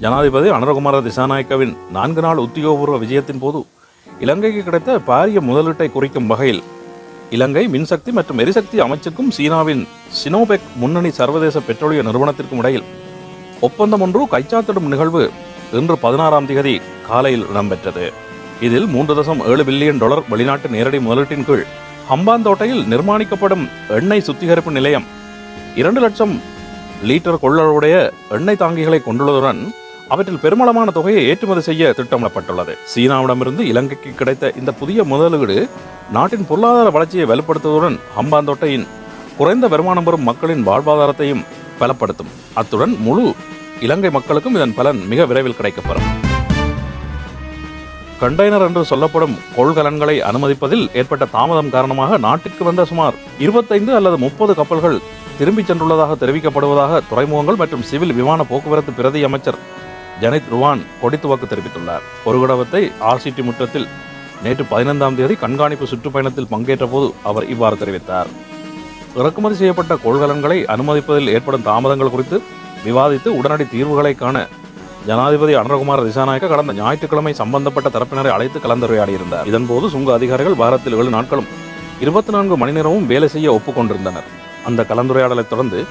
ஜனாதிபதி அனுரகுமார திசாநாயக்கவின் நான்கு நாள் உத்தியோகபூர்வ விஜயத்தின் போது இலங்கைக்கு கிடைத்த பாரிய முதலீட்டை குறிக்கும் வகையில் இலங்கை மின்சக்தி மற்றும் எரிசக்தி அமைச்சுக்கும் சீனாவின் சினோபெக் முன்னணி சர்வதேச பெட்ரோலிய நிறுவனத்திற்கும் இடையில் ஒப்பந்தம் ஒன்று கைச்சாத்திடும் நிகழ்வு இன்று பதினாறாம் தேதி காலையில் இடம்பெற்றது. இதில் மூன்று தசம் ஏழு பில்லியன் டாலர் வெளிநாட்டு நேரடி முதலீட்டின் கீழ் ஹம்பாந்தோட்டையில் நிர்மாணிக்கப்படும் எண்ணெய் சுத்திகரிப்பு நிலையம் இரண்டு லட்சம் லீட்டர் கொள்ளளவுடைய எண்ணெய் தாங்கிகளை கொண்டுள்ளதுடன் அவற்றில் பெருமளமான தொகையை ஏற்றுமதி செய்ய திட்டமிடப்பட்டுள்ளது. சீனாவிடமிருந்து இலங்கைக்கு கிடைத்த இந்த புதிய முதலீடு நாட்டின் பொருளாதார வளர்ச்சியை வலுப்படுத்துவதுடன் ஹம்பாந்தோட்டையின் குறைந்த வருமானம் பெறும் மக்களின் வாழ்வாதாரத்தையும் பலப்படுத்தும். அத்துடன் முழு இலங்கை மக்களுக்கும் இதன் பலன் மிக விரைவில் கிடைக்கப்பெறும். கண்டெய்னர் என்று சொல்லப்படும் கொள்கலன்களை அனுமதிப்பதில் ஏற்பட்ட தாமதம் காரணமாக நாட்டிற்கு வந்த சுமார் இருபத்தைந்து அல்லது முப்பது கப்பல்கள் திரும்பிச் சென்றுள்ளதாக தெரிவிக்கப்படுவதாக துறைமுகங்கள் மற்றும் சிவில் விமான போக்குவரத்து பிரதி அமைச்சர் ஜனித் ருவான் கொடித்துவாக்கு தெரிவித்துள்ளார். ஒரு கடவத்தை ஆர்சிடி முற்றத்தில் நேற்று பதினைந்தாம் தேதி கண்காணிப்பு சுற்றுப்பயணத்தில் பங்கேற்ற போது அவர் இவ்வாறு தெரிவித்தார். இறக்குமதி செய்யப்பட்ட கொள்கலன்களை அனுமதிப்பதில் ஏற்படும் தாமதங்கள் குறித்து விவாதித்து உடனடி தீர்வுகளை காண ஜனாதிபதி அனுரகுமார் திசாநாயக்க கடந்த ஞாயிற்றுக்கிழமை சம்பந்தப்பட்ட தரப்பினரை அழைத்து கலந்துரையாடியிருந்தார். இதன்போது சுங்க அதிகாரிகள் வாரத்தில் ஏழு நாட்களும் இருபத்தி நான்கு மணி நேரமும் வேலை செய்ய ஒப்புக்கொண்டிருந்தனர். அந்த கலந்துரையாடலைத் தொடர்ந்து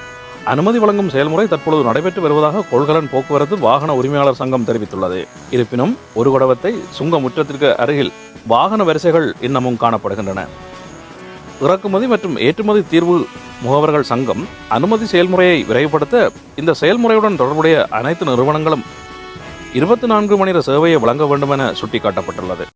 அனுமதி வழங்கும் செயல்முறை தற்பொழுது நடைபெற்று வருவதாக கொள்கலன் போக்குவரத்து வாகன உரிமையாளர் சங்கம் தெரிவித்துள்ளது. இருப்பினும் ஒரு குடவத்தை சுங்க முற்றத்திற்கு அருகில் வாகன வரிசைகள் இன்னமும் காணப்படுகின்றன. இறக்குமதி மற்றும் ஏற்றுமதி தீர்வு முகவர்கள் சங்கம் அனுமதி செயல்முறையை விரைவுபடுத்த இந்த செயல்முறையுடன் தொடர்புடைய அனைத்து நிறுவனங்களும் இருபத்தி நான்கு மணி நேர சேவையை வழங்க வேண்டும் என சுட்டிக்காட்டப்பட்டுள்ளது.